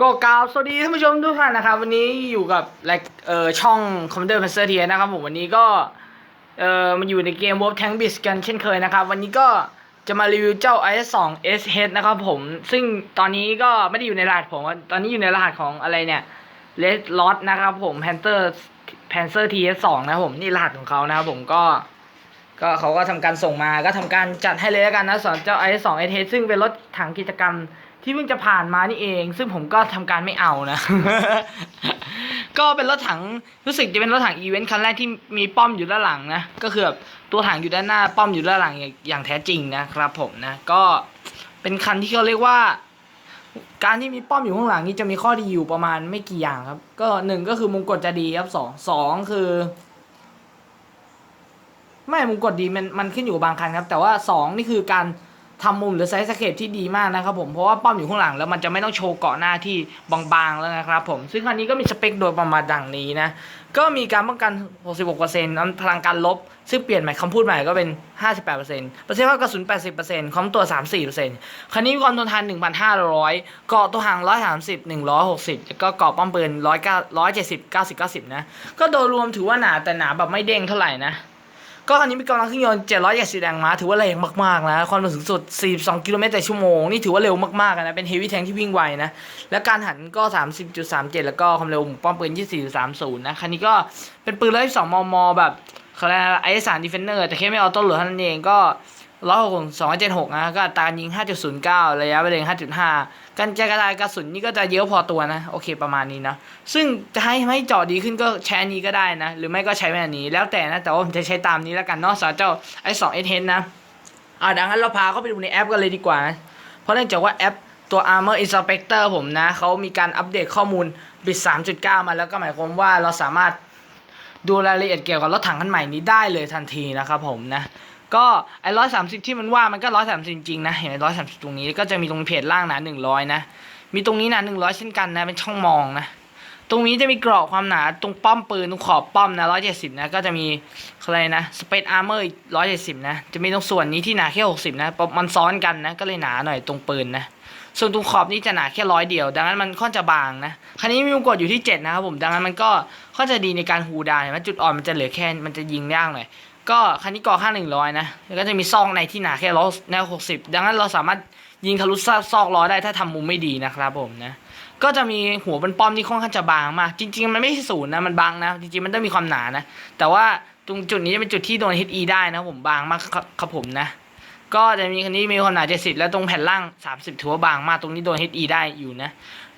ก็กล่าวสวัสดีท่านผู้ชมทุกท่านนะครับวันนี้อยู่กับรายเอ่อช่อง Commander p a n z e r t i e r นะครับผมวันนี้ก็เอ่อมาอยู่ในเกม Wolf Tank Beast กันเช่นเคยนะครับ วันนี้ก็จะมารีวิวเจ้า IS2 SH นะครับผม ซึ่งตอนนี้ก็ไม่ได้อยู่ในรหัสผมตอนนี้อยู่ในรหัสของอะไรเนี่ย Red Lot นะครับผม Panther Panzer TS2 นะครับผมนี่รหัสของเขานะครับผมก็ก็เขาก็ทำการส่งมาก็ทำการจัดให้เลยแล้วกันนะสอนเจ้า i2 s h ซึ่งเป็นรถถังกิจกรรม ที่เพิ่งจะผ่านมานี่เอง ซึ่งผมก็ทำการไม่เอานะ ก็เป็นรถถังรู้สึกจะเป็นรถถังอีเวนต์คันแรกที่มีป้อมอยู่ด้านหลังนะก็คือแบบตัวถังอยู่ด้านหน้าป้อมอยู่ด้านหลังอย่างแท้จริงนะครับ ผมนะ ก็เป็นคันที่เขาเรียกว่า การที่มีป้อมอยู่ข้างหลังนี่จะมีข้อดีอยู่ประมาณไม่กี่อย่างครับ ก็หนึ่งก็คือมุมกดจะดีครับสองสองคือไม่มุมกดดีมันมันขึ้นอยู่กับบางคันครับ แต่ว่าสองนี่คือการ ทำมุมหรือไซส์สเคปที่ดีมากนะครับผมเพราะว่าป้อมอยู่ข้างหลังแล้วมันจะไม่ต้องโชว์เกาะหน้าที่บางๆแล้วนะครับผมซึ่งคันนี้ก็มีสเปคโดยประมาณดังนี้นะก็มีการป้องกัน 66%พลังการลบ ซึ่งเปลี่ยนใหม่คำพูดใหม่ก็เป็น 58%เปอร์เซ็นต์ว่ากระสุน 80%คอมตัว 34%คันนี้มีความทนทาน 1,500 เกาะตัวห่าง 130 160 แล้วก็เกาะป้อมปืน100 170 90 90 นะ ก็โดยรวมถือว่าหนาแต่หนาแบบไม่เด้งเท่าไหร่นะ ก็คันนี้มีกำลังเครื่องยนต์780แรงม้าถือว่าแรงมากๆนะความเร็วสูงสุด 42 กิโลเมตรต่อชั่วโมง นี่ถือว่าเร็วมากๆนะ เป็นเฮฟวี่แทงที่วิ่งไวนะ และการหันก็ 30.37 แล้วก็ความเร็วป้อมปืน 24.30 นะ คันนี้ก็เป็นปืน112มม แบบเขาเรียกไอสารดิเฟนเนอร์แต่แค่ไม่ออโต้หลือเท่านั้นเองก็ร้อยหกสองเจ็ดหกนะก็ตาการยิง 5.09 ระยะเวลา5.5 การกระจายกระสุนนี่ก็จะเยอะพอตัวนะ โอเคประมาณนี้นะ ซึ่งจะให้ให้เจาะดีขึ้นก็ใช้อันนี้ก็ได้นะ หรือไม่ก็ใช้แบบนี้แล้วแต่นะ แต่ว่าผมจะใช้ตามนี้แล้วกันเนาะสำหรับเจ้าไอ้สองเอเทนนะอ่าดังนั้นเราพาเข้าไปดูในแอปกันเลยดีกว่านะเพราะเนื่องจากว่าแอปตัว Armor Inspector ผมนะ เขามีการอัปเดตข้อมูลบิด3.9 มาแล้วก็หมายความว่าเราสามารถดูรายละเอียดเกี่ยวกับรถถังคันใหม่นี้ได้เลยทันทีนะครับผมนะ ก็ไอ้ร้อยสามสิบที่มันว่ามันก็ร้อยสามสิบจริงๆนะ เห็นไหมร้อยสามสิบตรงนี้ก็จะมีตรงเพจล่างหนาหนึ่งร้อยนะ มีตรงนี้หนาหนึ่งร้อยเช่นกันนะ เป็นช่องมองนะ ตรงนี้จะมีกรอบความหนาตรงป้อมปืนตรงขอบป้อมนะร้อยเจ็ดสิบนะ ก็จะมีอะไรนะสเปซอาร์เมอร์อีกร้อยเจ็ดสิบนะ จะมีตรงส่วนนี้ที่หนาแค่หกสิบนะเพราะมันซ้อนกันนะ ก็เลยหนาหน่อยตรงปืนนะ ส่วนตรงขอบนี่จะหนาแค่ร้อยเดียว ดังนั้นมันค่อนจะบางนะคันนี้มีวงกดอยู่ที่7นะครับผม ดังนั้นมันก็ค่อนจะดีในการฮูดาเห็นไหมจุดอ่อนมันจะเหลือแค่ มันจะยิงยากหน่อย ก็คันนี้ก่อข้าหนึ่งร้อยนะแล้วก็จะมีซองในที่หนาแค่ร้อยแนวหกสิบดังนั้นเราสามารถยิงทะลุซอกล้อได้ถ้าทำมุมไม่ดีนะครับผมนะก็จะมีหัวเป็นป้อมที่ค่อนข้างจะบางมาก จริง ๆ มันไม่ใช่ศูนย์นะมันบางนะ จริงๆมันต้องมีความหนานะ แต่ว่าตรงจุดนี้จะเป็นจุดที่โดน HE ได้นะผมบางมากครับครับผมนะ ก็จะมีคันนี้มีความหนา 70 แล้วตรงแผ่นล่าง 30 ถือว่าบางมากตรงนี้โดน HE ได้อยู่นะ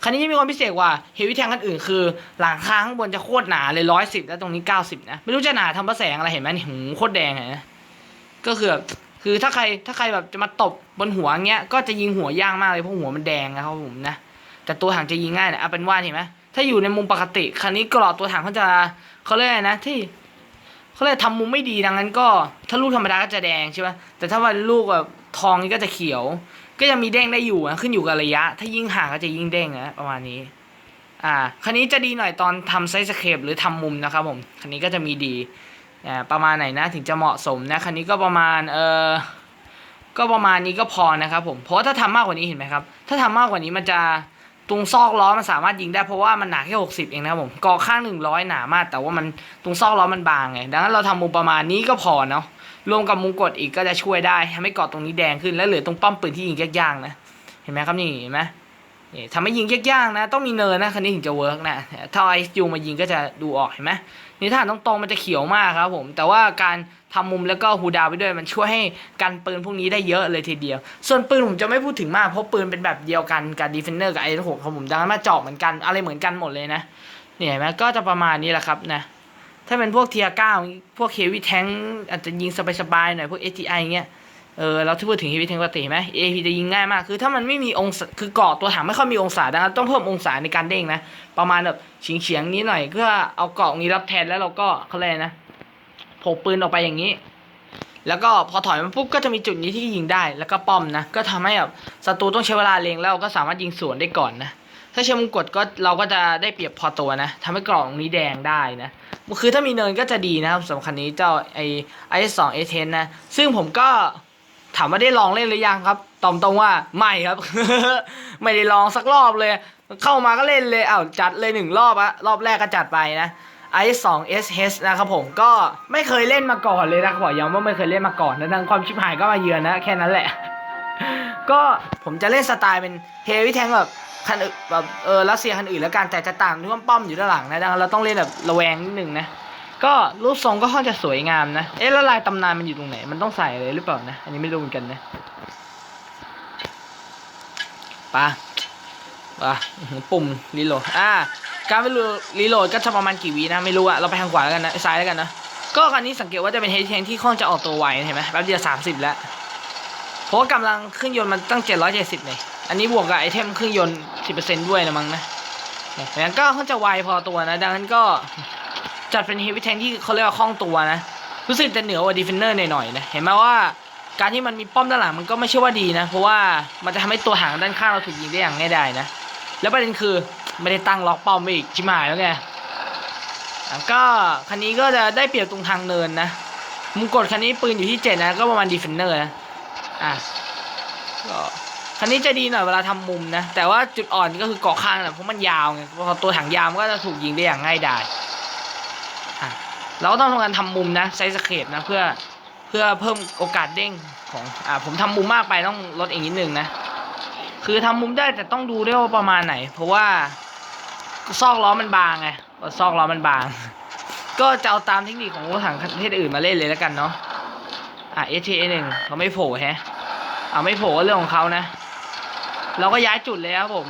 คันนี้จะมีความพิเศษกว่าเฮวี่แทงคันอื่นคือ หลังคาข้างบนจะโคตรหนาเลย110แล้วตรงนี้90นะ ไม่รู้จะหนาทำพระแสงอะไรเห็นไหมนี่หูโคตรแดงเห็นไหมก็คือคือถ้าใครถ้าใครแบบจะมาตบบนหัวเงี้ยก็จะยิงหัวยากมากเลยเพราะหัวมันแดงนะครับผมนะแต่ตัวถังจะยิงง่ายนะเอาเป็นว่าเห็นไหมถ้าอยู่ในมุมปกติคันนี้กรอบตัวถังเขาจะเขาเรียกอะไรนะที่เขาเรียกทำมุมไม่ดีดังนั้นก็ ถ้าลูกธรรมดาก็จะแดงใช่ไหมแต่ถ้าว่าลูกแบบทองนี่ก็จะเขียว ก็ยังมีเด้งได้อยู่นะขึ้นอยู่กับระยะ ถ้ายิ่งห่างก็จะยิ่งเด้งนะประมาณนี้ อ่าคันนี้จะดีหน่อยตอนทำไซส์สเคปหรือทำมุมนะครับผมคันนี้ก็จะมีดีอ่าประมาณไหนนะถึงจะเหมาะสมนะคันนี้ก็ประมาณเออก็ประมาณนี้ก็พอนะครับผมเพราะถ้าทำมากกว่านี้เห็นไหมครับ ถ้าทำมากกว่านี้มันจะตรงซอกล้อมันสามารถยิงได้เพราะว่ามันหนาแค่หกสิบเองนะครับผมกอข้างหนึ่งร้อยหนามาก แต่ว่ามันตรงซอกล้อมันบางไงดังนั้นเราทำมุมประมาณนี้ก็พอเนาะ รวมกับมุมกดอีกก็จะช่วยได้ทำให้เกาะตรงนี้แดงขึ้นแล้วเหลือตรงป้อมปืนที่ยิงยากๆนะ เห็นไหมครับนี่เห็นไหมทำให้ยิงยากๆนะ ต้องมีเนินนะคันนี้ถึงจะเวิร์กนะถ้าไอยูมายิงก็จะดูออกเห็นไหมนี่ถ้าหันตรงๆมันจะเขียวมากครับผม แต่ว่าการทำมุมแล้วก็ฮูดาวไปด้วยมันช่วยให้กันปืนพวกนี้ได้เยอะเลยทีเดียว ส่วนปืนผมจะไม่พูดถึงมากเพราะปืนเป็นแบบเดียวกันกับดีเฟนเนอร์กับไอหกครับผมดังนั้นมาเจาะเหมือนกันอะไรเหมือนกันหมดเลยนะเนี่ยเห็นไหมก็จะประมาณนี้แหละครับนะ ถ้าเป็นพวกเทียเก้าพวกเฮวี่แทงอาจจะยิงสบายๆหน่อยพวก STI เงี้ยเออเราที่พูดถึงเฮวี่แทงปกติไหม AP จะยิงง่ายมาก คือถ้ามันไม่มีองศาคือเกาะตัวถังไม่ค่อยมีองศาดังนั้นต้องเพิ่มองศาในการเด้งนะ ประมาณแบบเฉียงเฉียงๆนี้หน่อยเพื่อเอาเกาะนี้รับแทนแล้วเราก็เขาเลยนะโผล่ปืนออกไปอย่างนี้ แล้วก็พอถอยมาปุ๊บก็จะมีจุดนี้ที่ยิงได้แล้วก็ป้อมนะก็ทำให้แบบศัตรูต้องใช้เวลาเล็งแล้วก็สามารถยิงสวนได้ก่อนนะถ้าใช้มุมกดก็เราก็จะได้เปรียบพอตัวนะทำให้กรอบตรงนี้แดงได้นะ คือถ้ามีเนินก็จะดีนะครับสำคันนี้เจ้าไอไอสองเอเทนนะ ซึ่งผมก็ถามว่าได้ลองเล่นหรือยังครับตอบตรงว่าไม่ครับ ไม่ได้ลองสักรอบเลย เข้ามาก็เล่นเลยอ้าวจัดเลยหนึ่งรอบอะรอบแรกก็จัดไปนะ i 2 sh นะครับผมก็ไม่เคยเล่นมาก่อนเลยนะบอย้ำว่าไม่เคยเล่นมาก่อนแล้วทางความชิบหายก็มาเยือนนะ แค่นั้นแหละ ก็ผมจะเล่นสไตล์เป็นเฮวี่แทงแบบ คันอื่นแบบเออรัสเซียคันอื่นแล้วกันแต่จะต่างที่ว่าป้อมอยู่ด้านหลังนะดังนั้นเราต้องเล่นแบบระแวงนิดนึงนะก็รูปทรงก็ค่อนจะสวยงามนะเอ๊ะแล้วลายตำนานมันอยู่ตรงไหน มันต้องใส่เลยหรือเปล่านะ อันนี้ไม่รู้เหมือนกันนะปะปะอื้อหือปุ่มรีโหลดอ่าการไปรีโหลดก็จะประมาณกี่วินะไม่รู้อะเราไปทางขวาแล้วกันนะซ้ายแล้วกันนะก็คันนี้สังเกตว่าจะเป็นเฮดแทงที่ค่อนจะออกตัวไวเห็นไหมแป๊บเดียวสามสิบแล้วเพราะกำลังเครื่องยนต์มันตั้งเจ็ดร้อยเจ็ดสิบเลย อันนี้บวกกับไอเทมเครื่องยนต์สิบเปอร์เซ็นด้วยนะมั้งนะดังนั้นก็ค่อนจะไวพอตัวนะ ดังนั้นก็จัดเป็นเฮฟวี่แทงที่เขาเรียกว่าคล่องตัวนะ รู้สึกจะเหนือกว่าดีเฟนเนอร์หน่อยๆนะ เห็นไหมว่าการที่มันมีป้อมด้านหลังมันก็ไม่ใช่ว่าดีนะ เพราะว่ามันจะทำให้ตัวหางด้านข้างเราถูกยิงได้อย่างง่ายดายนะ แล้วประเด็นคือไม่ได้ตั้งล็อกป้อมไปอีกชิมหายแล้วไงก็คันนี้ก็จะได้เปรียบตรงทางเนินนะ มุมกดคันนี้ปืนอยู่ที่เจ็ดนะ ก็ประมาณดีเฟนเนอร์นะ อะก็ คันนี้จะดีหน่อยเวลาทำมุมนะ แต่ว่าจุดอ่อนก็คือเกาะข้างนะเพราะมันยาวไงพอตัวถังยาวมันก็จะถูกยิงได้อย่างง่ายดายเราก็ต้องทำการทำมุมนะไซส์สเคปนะเพื่อเพื่อเพิ่มโอกาสเด้งของอ่าผมทำมุมมากไปต้องลดอีกนิดนึงนะคือทำมุมได้แต่ต้องดูด้วยว่าประมาณไหน เพราะว่าซอกล้อมันบางไงซอกล้อมันบาง ก็จะเอาตามเทคนิคของรถถังประเทศอื่นมาเล่นเลยแล้วกันเนาะอะ S T A หนึ่งเขาไม่โผล่แฮะเอาไม่โผล่ก็เรื่องของเขานะ เราก็ย้ายจุดเลยครับผม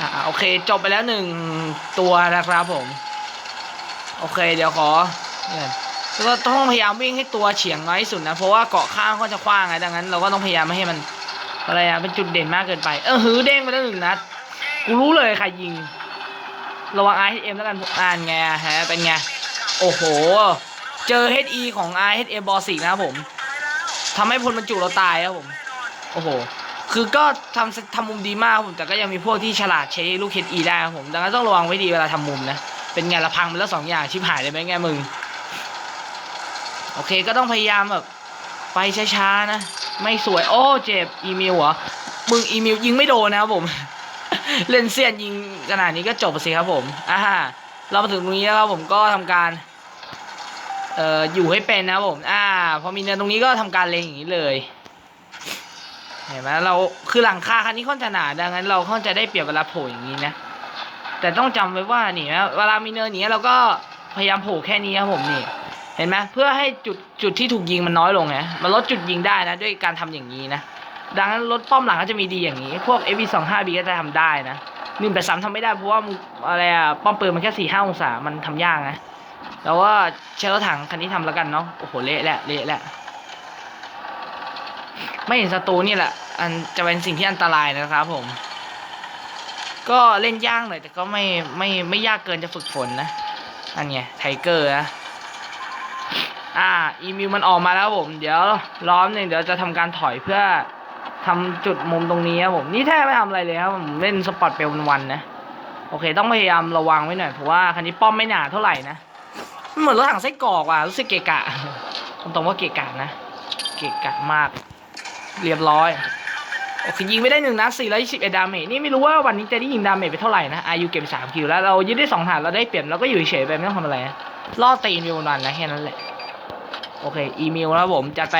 อโอเคจบไปแล้วหนึ่งตัวนะครับผม โอเคเดี๋ยวขอเนี่ยแล้วก็ต้องพยายามวิ่งให้ตัวเฉียงน้อยที่สุดนะ เพราะว่าเกาะข้างก็จะกว้างไงดังนั้น เราก็ต้องพยายามไม่ให้มันอะไรอะเป็นจุดเด่นมากเกินไป เออหือเด้งไปแล้วหนึ่งนัดกูรู้เลยใครยิง ระวัง IHM แล้วกันอ่านไงฮะเป็นไง โอ้โห เจอ HE ของ IHM บอสิกนะครับผม ทำให้พลบรรจุเราตายครับผม โอ้โห คือก็ทำทำมุมดีมากครับผม แต่ก็ยังมีพวกที่ฉลาดใช้ลูกเฮดอีได้ครับผม ดังนั้นต้องระวังไว้ดีเวลาทำมุมนะ เป็นไงละพังไปแล้วสองอย่างชิบหายเลยไหมไงมึง โอเคก็ต้องพยายามแบบไปช้าๆนะ ไม่สวย โอ้ เจ็บ อีเมลเหรอ มึงอีเมลยิงไม่โดนนะครับผม เล่นเสียนยิงขนาดนี้ก็จบสิครับผม อ่าเรามาถึงตรงนี้แล้วครับผมก็ทำการ เอ่ออยู่ให้เป็นนะผมอ่า พอมีเนินตรงนี้ก็ทำการเลงอย่างนี้เลยเห็นไหมเราคือหลังคาคันนี้ค่อนจะหนาดังนั้น เราค่อนจะได้เปรียบเวลาโผล่อย่างนี้นะแต่ต้องจำไว้ว่านี่นะเวลามีเนินนี้เราก็พยายามโผล่แค่นี้ครับผมนี่ เห็นไหมเพื่อให้จุดจุดที่ถูกยิงมันน้อยลงไงมันลดจุดยิงได้นะด้วยการทำอย่างนี้นะดังนั้นรถป้อมหลังก็จะมีดีอย่างนี้ พวก f v 2 5 b ก็จะทำได้นะหนึ่งแปดสามทำไม่ได้เพราะว่าอะไรอะป้อมปืนมันแค่สี่ห้าองศามันทำยากนะ แล้วว่าใช้รถถังคันนี้ทำแล้วกันเนาะ โอ้โหเละแหละเละแหละ ไม่เห็นศัตรูนี่แหละ อันจะเป็นสิ่งที่อันตรายนะครับผม ก็เล่นยากหน่อยแต่ก็ไม่ไม่ไม่ยากเกินจะฝึกฝนนะ อันเนี้ยไทเกอร์นะ อ่า อีมิวมันออกมาแล้วผม เดี๋ยวล้อมหนึ่งเดี๋ยวจะทำการถอยเพื่อทำจุดมุมตรงนี้ครับผม นี่แทบไม่ทำอะไรเลยครับผมเล่นสปอตเปลวันๆนะ โอเค ต้องพยายามระวังไว้หน่อยเพราะว่าคันนี้ป้อมไม่หนาเท่าไหร่นะ เหมือนรถถังไส้กรอกอะรู้สึกเกะกะตรงๆว่าเกะกะนะ เกะกะมาก เรียบร้อยโอเคยิงไม่ได้หนึ่งนัด421ดาเมจนี่ไม่รู้ว่าวันนี้จะได้ยิงดาเมจไปเท่าไหร่นะอายุเก็บ3คิวแล้วเรายึดได้2ฐานเราได้เปรียบเราก็อยู่เฉยๆไปไม่ต้องทำอะไรล่อตีนวิวนันนะแค่นั้นแหละโอเคอีเมลแล้วผมจัดไป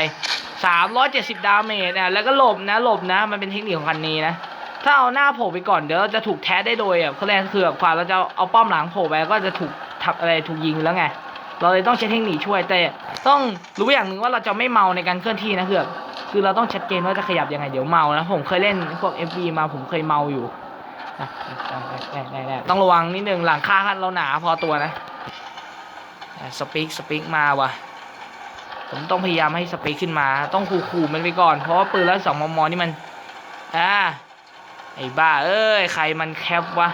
370ดสิบดาเมจนะแล้วก็หลบนะหลบนะ มันเป็นเทคนิคของคันนี้นะถ้าเอาหน้าโผล่ไปก่อนเดี๋ยวเราจะถูกแท้ได้โดยอะเขาเรียกคือแบบความเราจะเอาป้อมหลังโผล่ไปก็จะถูกทับอะไรถูกยิงแล้วไง เราเลยต้องใช้เทคนิคช่วยแต่ต้องรู้อย่างหนึ่งว่าเราจะไม่เมาในการเคลื่อนที่นะคือบคือเราต้องชัดเจนว่าจะขยับยังไงเดี๋ยวเมานะผมเคยเล่นพวก FB มาผมเคยเมาอยู่นะแน่ๆๆต้องระวังนิดนึงหลังคาคันเราหนาพอตัวนะสปีกสปีกมาว่ะผมต้องพยายามให้สปีกขึ้นมา ต้องขู่ๆมันไปก่อน เพราะว่าปืนแล้วสองมมนี่มันอ่าไอ้บ้า เอ้ยใครมันแคปวะ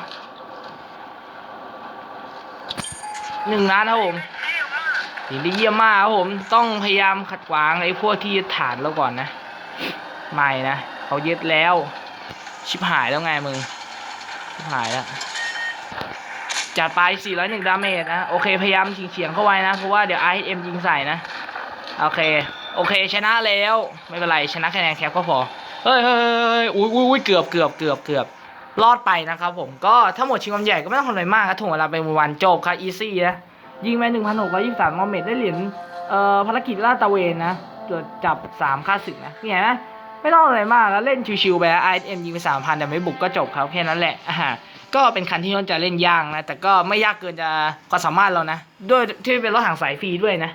หนึ่งนัดครับผม ยิงได้เยี่ยมมากครับผมต้องพยายามขัดขวางไอ้พวกที่ยึดฐานเราก่อนนะ ไม่นะเขายึดแล้ว ชิบหายแล้วไงมึง ชิบหายแล้วจัดไป 401 ดาเมจนะ โอเค พยายามเฉียงๆเข้าไว้นะ เพราะว่าเดี๋ยว IM ยิงใส่นะ โอเค โอเค ชนะแล้ว ไม่เป็นไร ชนะคะแนนแคปก็พอ เฮ้ยเฮ้ยเฮ้ยเฮ้ยอุ้ยอุ้ยเกือบเกือบเกือบเกือบรอดไปนะครับผม ก็ถ้าหมดชิงความใหญ่ก็ไม่ต้องทำอะไรมากครับถ่วงเวลาไปวันจบครับ อีซี่นะ ยิงไป1,623มอมเมตได้เหรียญเอ่อภารกิจลาดตะเวนนะตรวจจับ3ค่าศึกนะนี่เห็นไหมไม่ต้องอะไรมากแล้วเล่นชิวๆไปไอเอ็มยิงไป3,000แต่ไม่บุกก็จบครับแค่นั้นแหละอ่าก็เป็นคันที่น่าจะเล่นยากนะ แต่ก็ไม่ยากเกินจะความสามารถเรานะ ด้วยที่เป็นรถถังสายฟรีด้วยนะ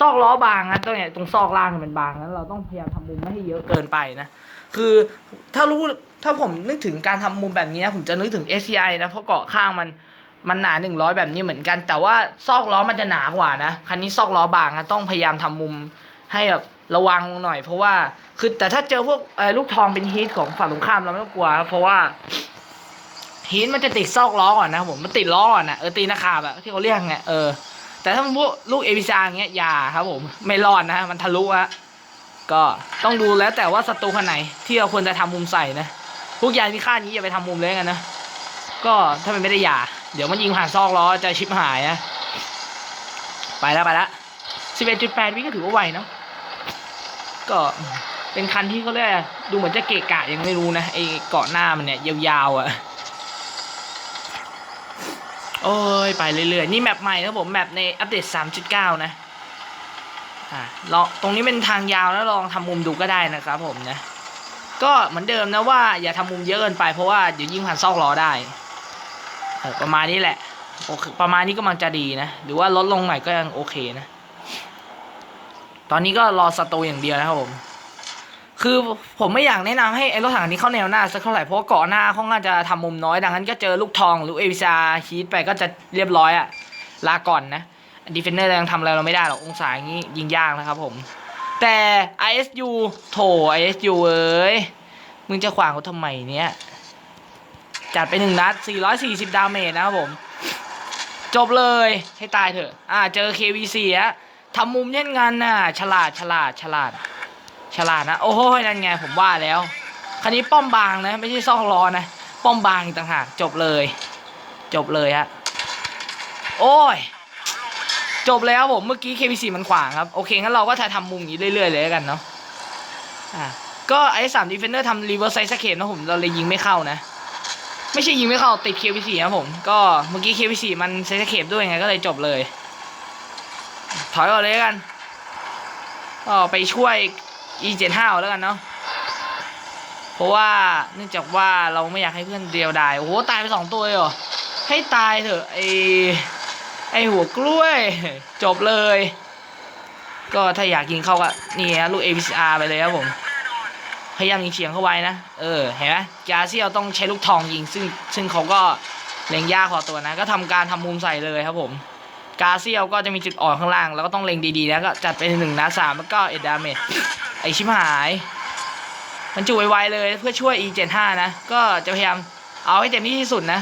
ซอกล้อบางนะตรงเนี้ยตรงซอกล่างมันบางนั้นเราต้องพยายามทำมุมไม่ให้เยอะเกินไปนะ คือถ้ารู้ถ้าผมนึกถึงการทำมุมแบบนี้นะผมจะนึกถึง SCI นะเพราะเกาะข้างมัน มันหนาหนึ่งร้อยแบบนี้เหมือนกัน แต่ว่าซอกล้อมันจะหนากว่านะคันนี้ซอกล้อบางนะต้องพยายามทำมุมให้แบบระวังหน่อย เพราะว่าคือแต่ถ้าเจอพวกลูกทองเป็นฮีทของฝั่งตรงข้ามเราไม่ต้องกลัวเพราะว่าฮีทมันจะติดซอกล้อก่อนนะผมมันติดล้อก่อนนะเออตีนาคาแบบที่เขาเรียกไงเออแต่ถ้าพวกลูกเอวิซาอย่างเงี้ยอย่าครับผมไม่รอดนะมันทะลุอะก็ต้องดูแล้วแต่ว่าศัตรูคนไหนที่เราควรจะทำมุมใส่นะพวกยานพิฆานี้อย่าไปทำมุมเลยกันนะก็ถ้ามันไม่ได้ยา เดี๋ยวมันยิงผ่านซอกล้อจะชิบหายนะไปแล้วไปแล้วสิบเอ็ดจุดแปดวิก็ถือว่าไวเนาะก็เป็นคันที่เขาเรียกดูเหมือนจะเกะกะยังไม่รู้นะไอ้เกาะหน้ามันเนี่ยยาวๆอะโอ้ยไปเรื่อยๆ นี่แมปใหม่ครับผมแมปในอัปเดต 3.9 นะอ่าลองตรงนี้เป็นทางยาวแล้วลองทำมุมดูก็ได้นะครับผมนะ ก็เหมือนเดิมนะว่าอย่าทำมุมเยอะเกินไปเพราะว่าเดี๋ยวยิงผ่านซอกล้อได้ ประมาณนี้แหละโอเคประมาณนี้ก็มันจะดีนะ หรือว่าลดลงหน่อยก็ยังโอเคนะ ตอนนี้ก็รอสตูอย่างเดียวนะครับผม คือผมไม่อยากแนะนำให้ไอ้รถถังนี้เข้าแนวหน้าสักเท่าไหร่เพราะว่าเกาะหน้าเขาน่าจะทำมุมน้อยดังนั้นก็เจอลูกทองหรือเอวิซาฮีทไปก็จะเรียบร้อยอะลาก่อนนะดีเฟนเนอร์ยังทำอะไรเราไม่ได้หรอกองศาอย่างนี้ยิงยากนะครับผมแต่ ISU โถ ISU เอ้ย มึงจะขวางเขาทำไมเนี่ย จัดไปหนึ่งนัด 440 ดาเมจนะครับผม จบเลยให้ตายเถอะ อ่า เจอ KVC อะทำมุมเช่นกันน่ะ ฉลาดฉลาดฉลาด ฉลาดนะ โอ้โหนั่นไงผมว่าแล้ว คันนี้ป้อมบางนะ ไม่ใช่ซอกล้อนะ ป้อมบางต่างหาก จบเลย จบเลยฮะ โอ้ย จบแล้วผมเมื่อกี้ KPC มันขวางครับ โอเคงั้นเราก็ถ่ายทำมุมอย่างนี้เรื่อยๆเลยกันเนาะ อะก็ไอ้สามดีเฟนเดอร์ทำรีเวอร์ไซส์สเคปนะผมเราเลยยิงไม่เข้านะ ไม่ใช่ยิงไม่เข้าติด KPC นะผม ก็เมื่อกี้ KPC มันไซส์สเคปด้วยไงก็เลยจบเลย ถอยก่อนเลยกันก็ไปช่วย E75 แล้วกันเนาะเพราะว่าเนื่องจากว่าเราไม่อยากให้เพื่อนเดียวดายโอ้โหตายไปสองตัวเลยเหรอให้ตายเถอะไอไอหัวกล้วย จบเลย ก็ถ้าอยากยิงเข้าก็นี่ฮะลูก AVCR ไปเลยครับผม พยายามยิงเฉียงเข้าไว้นะ เออ เห็นไหมกาเซียลต้องใช้ลูกทองยิง ซึ่งซึ่งเขาก็เล็งยากพอตัวนะ ก็ทำการทำมุมใส่เลยครับผม กาเซียลก็จะมีจุดอ่อนข้างล่าง แล้วก็ต้องเล็งดีๆแล้วก็จัดไปหนึ่งนัดสามแล้วก็เอ็ดดาเมจไอชิมหาย มันจุไวๆเลยเพื่อช่วย E75 นะ ก็จะพยายามเอาให้เต็มที่ที่สุดนะ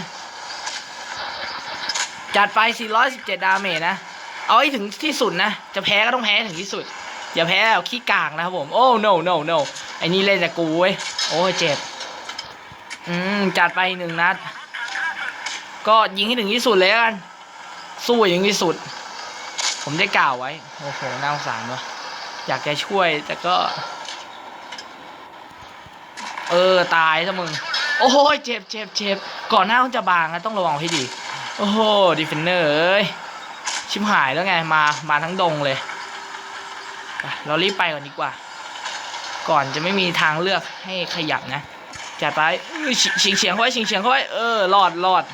จัดไป 417 ดาเมจนะ เอาให้ถึงที่สุดนะ จะแพ้ก็ต้องแพ้ถึงที่สุด อย่าแพ้ขี้กากนะครับผมโอ้ no no no ไอ้นี่เล่นแต่กูเว้ยโอ้เจ็บอืมจัดไปหนึ่งนัด ก็ยิงให้ถึงที่สุดเลยกัน สู้อย่างที่สุด ผมได้กล่าวไว้ โอ้โหน่าสงสารวะอยากจะช่วยแต่ก็ เออ ตายซะมึง โอ้ยเจ็บเจ็บเจ็บก่อนหน้ามันจะบางนะต้องระวังให้ดี โอ้โหดีเฟนเนอร์เอ้ยชิมหายแล้วไงมามาทั้งดงเลย เรารีบไปก่อนดีกว่า ก่อนจะไม่มีทางเลือกให้ขยับนะจัดไปอื้อเฉียงเฉียงเข้าไว้เฉียงเฉียงเข้าไว้เออรอดรอด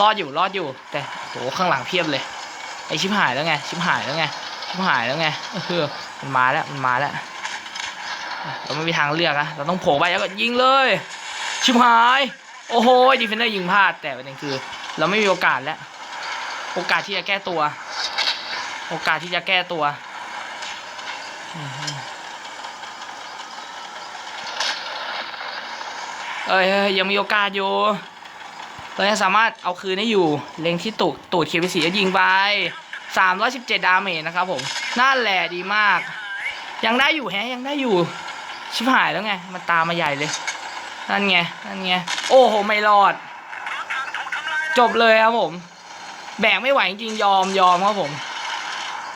รอดอยู่รอดอยู่ แต่โหข้างหลังเพียบเลยไอชิมหายแล้วไงชิมหายแล้วไงชิมหายแล้วไงเออมันมาแล้วมันมาแล้วเราไม่มีทางเลือกนะเราต้องโผล่ไปแล้วก็ยิงเลย ชิบหาย โอ้โหดีเฟนเดอร์ยิงพลาดแต่ประเด็นคือ เราไม่มีโอกาสแล้ว โอกาสที่จะแก้ตัว โอกาสที่จะแก้ตัว เอ้ยเอ้ยยังมีโอกาสอยู่เรายังสามารถเอาคืนได้อยู่ เล็งที่ตูดตูดเคพีสียิงไป317ดดาเมจนะครับผมนั่นแหละดีมาก ยังได้อยู่แฮะยังได้อยู่ ชิบหายแล้วไง มันตามมาใหญ่เลย นั่นไง นั่นไง โอ้โห ไม่รอด จบเลยครับผม แบกไม่ไหวจริงยอมยอมครับผม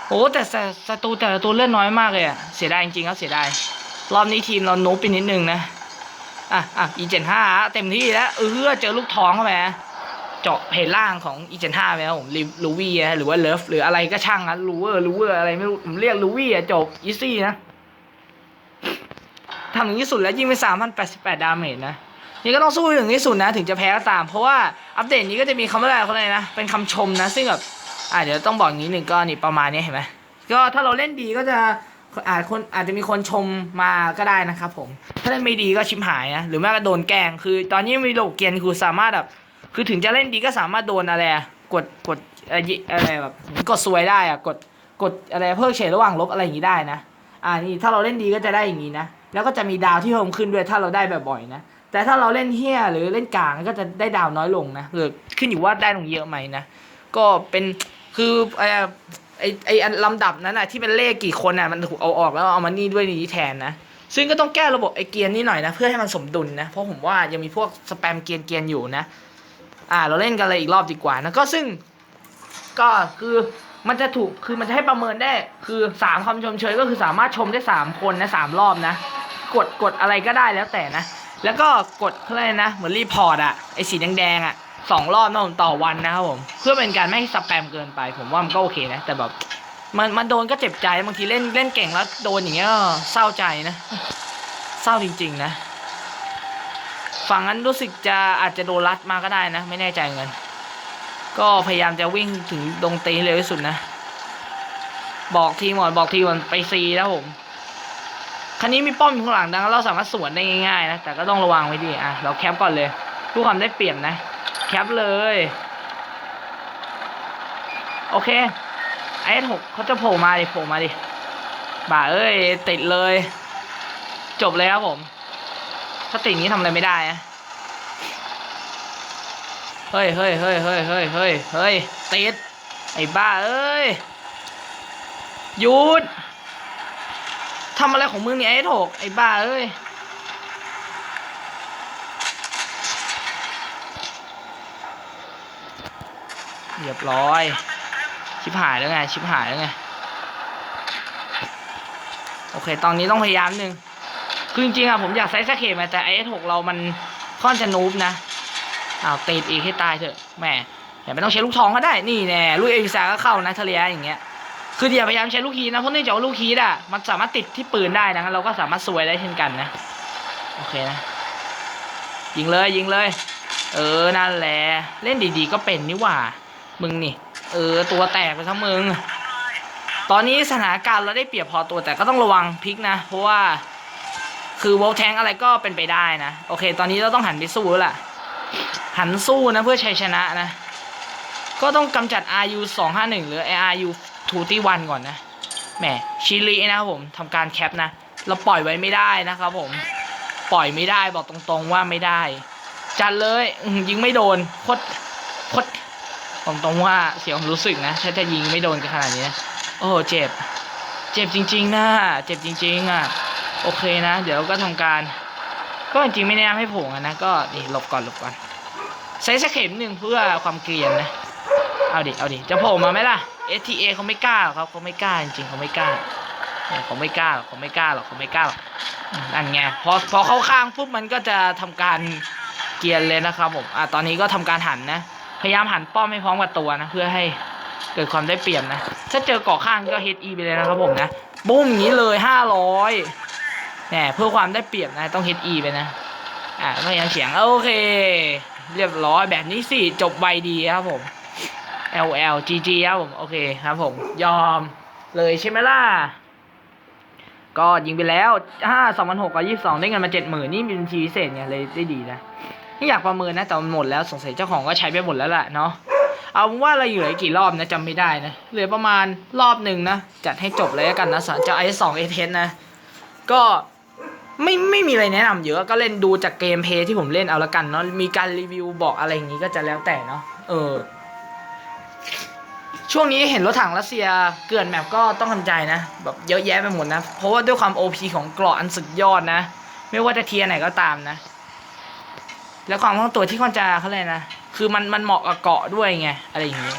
โอ้แต่ศัตรูแต่ละตัวเลือดน้อยมากเลยอะเสียดายจริงๆครับเสียดายรอบนี้ทีมเราโนบไปนิดนึงนะอะอะอีเจนห้าเต็มที่แล้วเออเจอลูกท้องเข้าไปเจาะเพลล่างของอีเจนห้าไปแล้วผมลูวี่หรือว่าเลิฟหรืออะไรก็ช่างนะลูเวอร์ลูเวอร์อะไรไม่รู้ผมเรียกลูวี่อะจบอีซี่นะทำถึงที่สุดแล้วยิงไปสามพันแปดสิบแปดดาเมจนะนี่ก็ต้องสู้ให้ถึงที่สุดนะ ถึงจะแพ้ก็ตาม เพราะว่าอัปเดตนี้ก็จะมีคำว่าอะไรเขาเลยนะ เป็นคำชมนะ ซึ่งแบบ อ่าเดี๋ยวต้องบอกอย่างนี้หนึ่งก็นี่ประมาณนี้เห็นไหมก็ถ้าเราเล่นดีก็จะอาจคนอาจจะมีคนชมมาก็ได้นะครับผม ถ้าเล่นไม่ดีก็ชิมหายนะหรือแม้ก็โดนแกงคือ ตอนนี้มีโลกเกียนคือสามารถแบบคือถึงจะเล่นดีก็สามารถโดนอะไรกดกดอะไรแบบกดซวยได้อะกดกดอะไรเพิกเฉยระหว่างลบอะไรอย่างนี้ได้นะอ่านี่ถ้าเราเล่นดีก็จะได้อย่างนี้นะแล้วก็จะมีดาวที่เพิ่มขึ้นด้วยถ้าเราได้แบบบ่อยนะแต่ถ้าเราเล่นเฮี้ยหรือเล่นกลางก็จะได้ดาวน้อยลงนะคือขึ้นอยู่ว่าได้ลงเยอะไหมนะก็เป็น คือไอ้ไอ้ไอ้ลำดับนั้นนะที่เป็นเลขกี่คนน่ะมันถูกเอาออกแล้วเอามานี่ด้วยนี้แทนนะซึ่งก็ต้องแก้ระบบไอ้เกียร์นี่หน่อยนะ เพื่อให้มันสมดุลนะ เพราะผมว่ายังมีพวกสแปมเกียร์เกียร์อยู่นะ อ่า เราเล่นกันเลยอีกรอบดีกว่านะ ก็ซึ่ง ก็คือมันจะถูกคือมันจะให้ประเมินได้ คือสามคำชมเชยก็คือสามารถชมได้สามคนนะสามรอบนะ กดกดอะไรก็ได้แล้วแต่นะ แล้วก็กดอะไรนะ เหมือนรีพอร์ตอะไอสีแดงๆอะ สองรอบนะผมต่อวันนะครับผม เพื่อเป็นการไม่ให้สแปมเกินไป ผมว่ามันก็โอเคนะ แต่แบบ มันมันโดนก็เจ็บใจบางทีเล่นเล่นเก่งแล้วโดนอย่างเงี้ยก็เศร้าใจนะ เศร้าจริง ๆ นะ ฝั่งนั้นรู้สึกจะอาจจะโดนรัดมาก็ได้นะ ไม่แน่ใจเงิน ก็พยายามจะวิ่งถึงตรงตีเร็วที่สุดนะ บอกทีมก่อนบอกทีมก่อนไปซีแล้วผมคันนี้มีป้อมอยู่ข้างหลังดังนั้นเราสามารถสวนได้ง่ายๆนะแต่ก็ต้องระวังไว้ดีอะเราแคปก่อนเลยผู้ความได้เปรียบนะ แคปเลย โอเคไอ้หกเขาจะโผล่มาดิโผล่มาดิบ่าเอ้ย ติดเลย จบเลยครับผม ถ้าติดนี้ทำอะไรไม่ได้นะเฮ้ยเฮ้ยเฮ้ยเฮ้ยเฮ้ยเฮ้ยเฮ้ยติด ไอ้บ้าเอ้ยหยุดทำอะไรของมึงเนี่ยไอ้ถกไอ้บ้าเอ้ย เรียบร้อย ชิบหายแล้วไง ชิบหายแล้วไง โอเค ตอนนี้ต้องพยายามหนึ่งคือจริงๆอะผมอยากใช้สเคปมาแต่ไอ้หกเรามันค่อนจะนูบนะอ้าวติดอีกให้ตายเถอะแหมอย่าไม่ต้องใช้ลูกทองก็ได้ นี่แน่ลูกเอลิซาก็เข้านะทะเลอย่างเงี้ย คืออย่าพยายามใช้ลูกฮีนะ เพราะเนื่องจากว่าลูกฮีทอะมันสามารถติดที่ปืนได้นะเราก็สามารถซวยได้เช่นกันนะ โอเคนะ ยิงเลยยิงเลย เออ นั่นแหละ เล่นดีๆก็เป็นนี่หว่า มึงนี่ เออ ตัวแตกไปทั้งมึง ตอนนี้สถานการณ์เราได้เปรียบพอตัวแต่ก็ต้องระวังพลิกนะ เพราะว่าคือวอลแทงอะไรก็เป็นไปได้นะ โอเค ตอนนี้เราต้องหันไปสู้แล้วล่ะ หันสู้นะเพื่อชัยชนะนะ ก็ต้องกำจัด RU 251 หรือ A R U 21ก่อนนะ แหม ชิลีนะครับผมทำการแคปนะ เราปล่อยไว้ไม่ได้นะครับผม ปล่อยไม่ได้บอกตรงๆว่าไม่ได้ จัดเลยยิงไม่โดนโคตรโคตร บอกตรงว่าเสียความรู้สึกนะถ้าจะยิงไม่โดนกันขนาดนี้นะโอ้โหเจ็บ เจ็บจริง ๆนะเจ็บจริง ๆ อะ โอเคนะ เดี๋ยวก็ทำการ ก็จริงๆไม่แนะนำให้ผล่อะนะ ก็นี่หลบก่อนหลบก่อน ใช้สกเข็มหนึ่งเพื่อความเกรียนนะ เอาดิ เอาดิ จะโผล่มาไหมล่ะ STA เขาไม่กล้าหรอกครับเขาไม่กล้าจริงๆเขาไม่กล้าเนี่ยเขาไม่กล้าหรอกเขาไม่กล้าหรอกเขาไม่กล้าหรอกนั่นไงพอพอเข้าข้างปุ๊บมันก็จะทำการเกรียนเลยนะครับผมอะตอนนี้ก็ทำการหันนะ ยายามหันป้อมให้พร้อมกับตัวนะ เพื่อให้เกิดความได้เปรียบนะ ถ้าเจอเกาะข้างก็ HE ไปเลยนะครับผมนะบุ้มอย่างนี้เลยห้าร้อยแหมเพื่อความได้เปรียบนะ ต้อง HE ไปนะ อะพยายามเฉียงโอเค เรียบร้อยแบบนี้สิจบไวดีครับผม LL GG ครับผมโอเคครับผมยอมเลยใช่ไหมล่ะก็ยิงไปแล้วห้าสองพันหกกับยี่สิบสองได้เงินมาเจ็ดหมื่นนี่เป็นทีพิเศษไงเลยได้ดีนะ นี่อยากประเมินนะแต่มันหมดแล้วสงสัยเจ้าของก็ใช้ไปหมดแล้วแหละเนาะเอาว่าเราอยู่เหลือกี่รอบนะจำไม่ได้นะเหลือประมาณรอบหนึ่งนะจัดให้จบเลยแล้วกันนะสำหรับเจ้าไอสองเอเทนะก็ไม่ไม่มีอะไรแนะนำเยอะก็เล่นดูจากเกมเพย์ที่ผมเล่นเอาละกันเนาะมีการรีวิวบอกอะไรอย่างนี้ก็จะแล้วแต่เนาะเออ ช่วงนี้เห็นรถถังรัสเซียเกลื่อนแมปก็ต้องทำใจนะแบบเยอะแยะไปหมดนะ เพราะว่าด้วยความ OP ของเกราะอันสุดยอดนะ ไม่ว่าจะเทียร์ไหนก็ตามนะ แล้วความคล่องตัวที่ค่อนจะเขาเลยนะ คือมันมันเหมาะกับเกาะด้วยไงอะไรอย่างนี้ย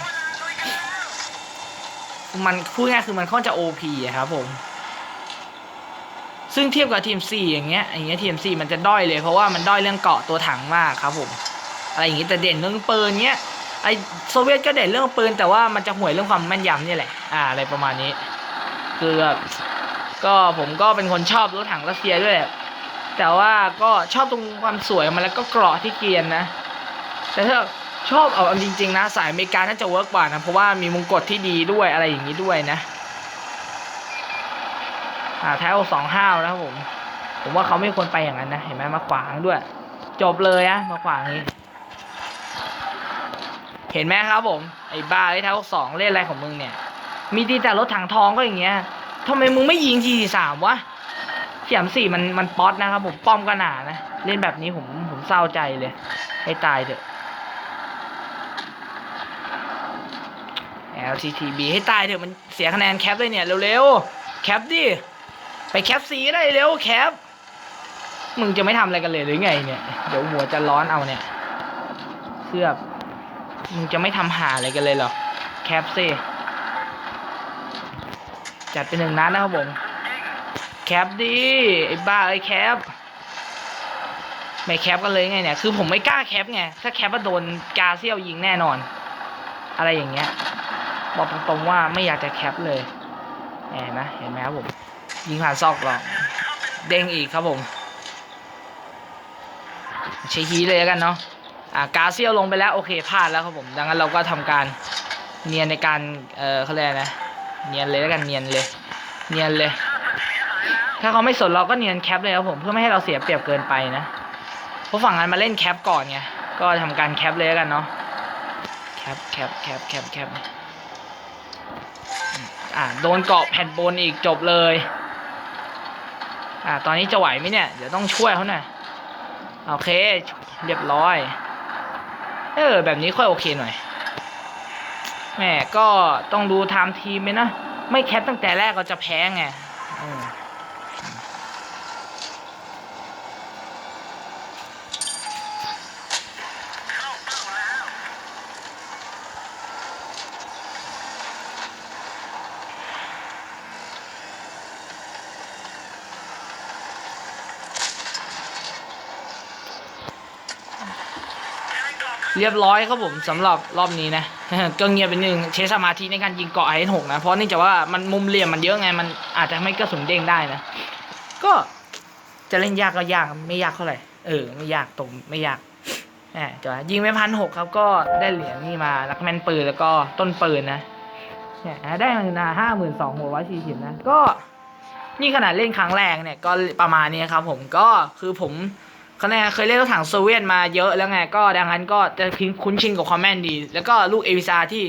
มันพูดง่ายคือมันค่อนจะ OP อะครับผม ซึ่งเทียบกับทีม4อย่างเงี้ยอย่างเงี้ยทีม4มันจะด้อยเลยเพราะว่ามันด้อยเรื่องเกาะตัวถังมากครับผม อะไรอย่างงี้แต่เด่นเรื่องปืนเงี้ยไอโซเวียตก็เด่นเรื่องปืนแต่ว่ามันจะห่วยเรื่องความแม่นยำนี่แหละ อ่า อะไรประมาณนี้ คือแบบก็ผมก็เป็นคนชอบรถถังรัสเซียด้วยแหละ แต่ว่าก็ชอบตรงความสวยมันแล้วก็กราะที่เกียนนะ แต่ถ้าชอบเอาจริง ๆ นะ สายอเมริกาน่าจะเวิร์กกว่านะ เพราะว่ามีมงกฎที่ดีด้วยอะไรอย่างนี้ด้วยนะอ่าแถวสองห้าวนะครับผม ผมว่าเขาไม่ควรไปอย่างนั้นนะ เห็นไหมมาขวางด้วย จบเลยอะมาขวางนี้ เห็นไหมครับผม ไอ้บ้าไอ้แถวสองเล่นอะไรของมึงเนี่ย มีดีแต่รถถังทองก็อย่างเงี้ยทำไมมึงไม่ยิงทีสามวะ เขียมสี่มันมันป๊อตนะครับผมป้อมก็หนานะ เล่นแบบนี้ผมผมเศร้าใจเลย ให้ตายเถอะ LTTB ให้ตายเถอะมันเสียคะแนนแคปเลยเนี่ย เร็วๆ แคปดิ ไปแคปสีได้เร็วแคป มึงจะไม่ทำอะไรกันเลยหรือไงเนี่ย เดี๋ยวหัวจะร้อนเอาเนี่ยเสื้อมึงจะไม่ทำหาอะไรกันเลยเหรอ แคปสิจัดเป็นหนึ่งนัดนะครับผม แคปดิไอ้บ้าไอ้แคปไม่แคปกันเลยไงเนี่ยคือผมไม่กล้าแคปไงถ้าแคปก็โดนกาเซียวยิงแน่นอน อะไรอย่างเงี้ยบอกตรงๆว่าไม่อยากจะแคปเลยเห็นไหมเห็นไหมครับผม ยิงผ่านซอกหรอกเด้งอีกครับผมใช้ฮีเลยล้วกันเนาะอ่ากาเซียวลงไปแล้วโอเคพลาดแล้วครับผมดังนั้นเราก็ทำการเนียนในการเออเขาเรียกนะเนียนเลยแล้วกันเนียนเลย เนียนเลย ถ้าเขาไม่สนเราก็เนียนแคปเลยครับผมเพื่อไม่ให้เราเสียเปรียบเกินไปนะเพราะฝั่งนั้นมาเล่นแคปก่อนไงก็ทำการแคปเลยกันเนาะแคปแคปแคปแคปแคปอ่าโดนเกาะแผ่นบนอีกจบเลยอ่าตอนนี้จะไหวไหมเนี่ยเดี๋ยวต้องช่วยเขาหน่อยโอเคเรียบร้อยเออแบบนี้ค่อยโอเคหน่อยแหมก็ต้องดูไทม์ทีมไหมนะ ไม่แคปตั้งแต่แรกก็จะแพ้ไงอืม เรียบร้อยครับผมสำหรับรอบนี้นะก็เงียบไปหนึ่งใช้สมาธิในการยิงเกาะไอ้หกนะเพราะเนื่องจากว่ามันมุมเหลี่ยมมันเยอะไงมันอาจจะไม่กระสุนเด้งได้นะก็จะเล่นยากก็ยากไม่ยากเท่าไหร่เออไม่ยากตรงไม่ยากแหมจะยิงไปพันหกครับก็ได้เหรียญนี่มาลักแมนปืนแล้วก็ต้นปืนนะเนี่ยได้มานาห้าหมื่นสองหกร้อยสี่สิบนะก็นี่ขนาดเล่นครั้งแรกเนี่ยก็ประมาณนี้ครับผมก็คือผม คะแนนเคยเล่นรถถังโซเวียตมาเยอะแล้วไงก็ดังนั้นก็จะคุ้นชินกับความแม่นดี แล้วก็ลูกเอวิซาที่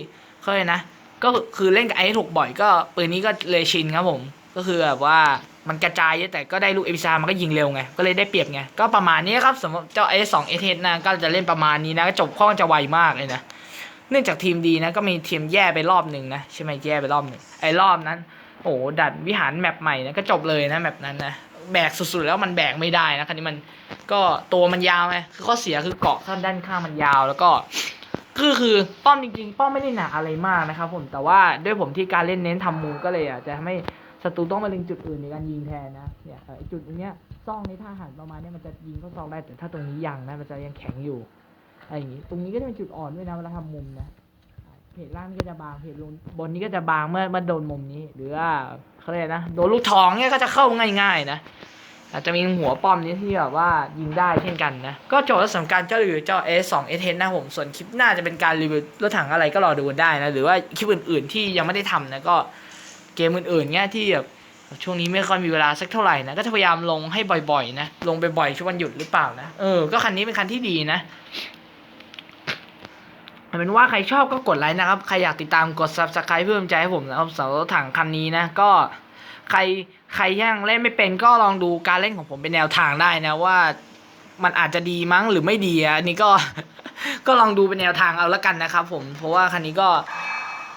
เคยนะ ก็คือเล่นกับไอ้ถูกบ่อยก็ปืนนี้ก็เลยชินครับผม ก็คือแบบว่ามันกระจายเยอะแต่ก็ได้ลูกเอวิซามันก็ยิงเร็วไง ก็เลยได้เปรียบไง ก็ประมาณนี้ครับสำหรับเจ้าไอ้สองเอเทนะก็จะเล่นประมาณนี้นะก็จบข้อจะไวมากเลยนะเนื่องจากทีมดีนะก็มีทีมแย่ไปรอบหนึ่งนะใช่ไหมแย่ไปรอบหนึ่งไอ้รอบนั้นโอ้ดัดวิหารแมปใหม่นะก็จบเลยนะแมปนั้นนะ แบกสุดๆแล้วมันแบกไม่ได้นะคันนี้มันก็ตัวมันยาวไงคือข้อเสียคือเกาะข้างด้านข้างมันยาวแล้วก็คือคือป้อมจริงๆ ป้อมไม่ได้หนาอะไรมากนะครับผมแต่ว่าด้วยผมที่การเล่นเน้นทำมุมก็เลยอาจจะทำให้ศัตรูต้องมาเล็งจุดอื่นในการยิงแทนนะเนี่ยไอจุดเนี้ยซ่องในท่าหันประมาณเนี้ยมันจะยิงเข้าซองได้แต่ถ้าตรงนี้ยังนะมันจะยังแข็งอยู่อะไรอย่างงี้ตรงนี้ก็จะเป็นจุดอ่อนด้วยนะเวลาทำมุมนะเพจล่างนี่ก็จะบางเพจลงบนนี้ก็จะบางเมื่อเมื่อโดนมุมนี้ หรือว่า เขาเรียกนะ โดนลูกทองเนี่ยก็จะเข้าง่ายๆนะอาจจะมีหัวป้อมนี้ที่แบบว่ายิงได้เช่นกันนะ ก็จบแล้วสำหรับการเจ้าหรีวิวเจ้า S2 S10 นะผม ส่วนคลิปหน้าจะเป็นการรีวิวรถถังอะไรก็รอดูกันได้นะ หรือว่าคลิปอื่นๆที่ยังไม่ได้ทำนะก็เกมอื่นๆเงี้ยที่แบบช่วงนี้ไม่ค่อยมีเวลาสักเท่าไหร่นะ ก็จะพยายามลงให้บ่อยๆนะ ลงบ่อยๆช่วงวันหยุดหรือเปล่านะ เออ ก็คันนี้เป็นคันที่ดีนะ เป็นว่าใครชอบก็กดไลค์นะครับ ใครอยากติดตามกด subscribe เพิ่มใจให้ผมนะครับสำหรับรถถังคันนี้นะ ก็ใครใครยังเล่นไม่เป็นก็ลองดูการเล่นของผมเป็นแนวทางได้นะว่ามันอาจจะดีมั้งหรือไม่ดีอันนี้ก็ก็ลองดูเป็นแนวทางเอาละกันนะครับผมเพราะว่าคันนี้ก็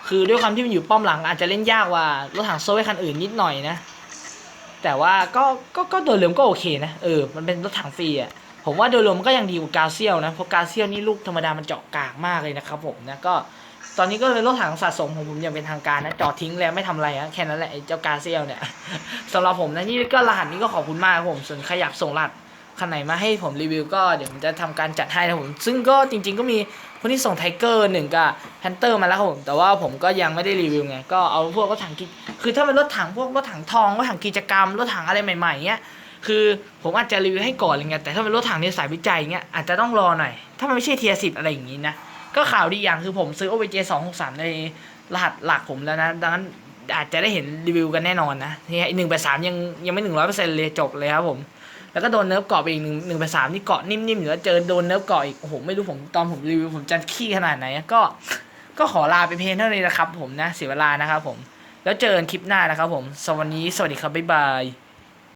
คือด้วยความที่มันอยู่ป้อมหลัง อาจจะเล่นยากว่ารถถังโซ่ไว้คันอื่นนิดหน่อยนะ แต่ว่าก็ก็ก็โดยรวมก็โอเคนะเออมันเป็นรถถังฟรีอะ ผมว่าโดยรวมมันก็ยังดีกว่ากาเซียลนะเพราะกาเซียลนี่ลูกธรรมดามันเจาะกากมากเลยนะครับผมนะก็ตอนนี้ก็เลยรถถังสะสมของผมอย่างเป็นทางการนะจอดทิ้งแล้วไม่ทำอะไรนะแค่นั้นแหละเจ้ากาเซียลเนี่ยสำหรับผมนะนี่ก็รหัสนี้ก็ขอบคุณมากครับผมส่วนใครอยากส่งรหัสคันไหนมาให้ผมรีวิวก็เดี๋ยวผมจะทำการจัดให้นะผม ซึ่งก็จริง ๆ ก็มีคนที่ส่งไทเกอร์หนึ่งกับแพนเตอร์มาแล้วครับผม แต่ว่าผมก็ยังไม่ได้รีวิวไง ก็เอาพวกรถถังกิคือถ้าเป็นรถถังพวกรถถังทองรถถังกิจกรรมรถถังอะไรใหม่ๆเงี้ย คือผมอาจจะรีวิวให้ก่อนอะไรเงี้ยแต่ถ้าเป็นรถถังในสายวิจัยเงี้ยอาจจะต้องรอหน่อย ถ้ามันไม่ใช่เทียสิบอะไรอย่างงี้นะก็ข่าวดีอย่างคือผมซื้อ OBJ 263 ในรหัสหลักผมแล้วนะดังนั้นอาจจะได้เห็นรีวิวกันแน่นอนนะนี่หนึ่งแปดสามยังยังไม่หนึ่งร้อยเปอร์เซ็นต์เลยจบเลยครับผม แล้วก็โดนเนิร์ฟเกาะไปอีกหนึ่งหนึ่งแปดสามนี่เกาะนิ่มๆอยู่แล้วเจอโดนเนิร์ฟเกาะอีกโอ้โหไม่รู้ผมตอนผมรีวิวผมจะขี้ขนาดไหนก็ก็ขอลาไปเพียงเท่านี้นะครับผมนะเสียเวลานะครับผม แล้วเจอกันคลิปหน้านะครับผมสวัสดีสวัสดีครับบ๊ายบาย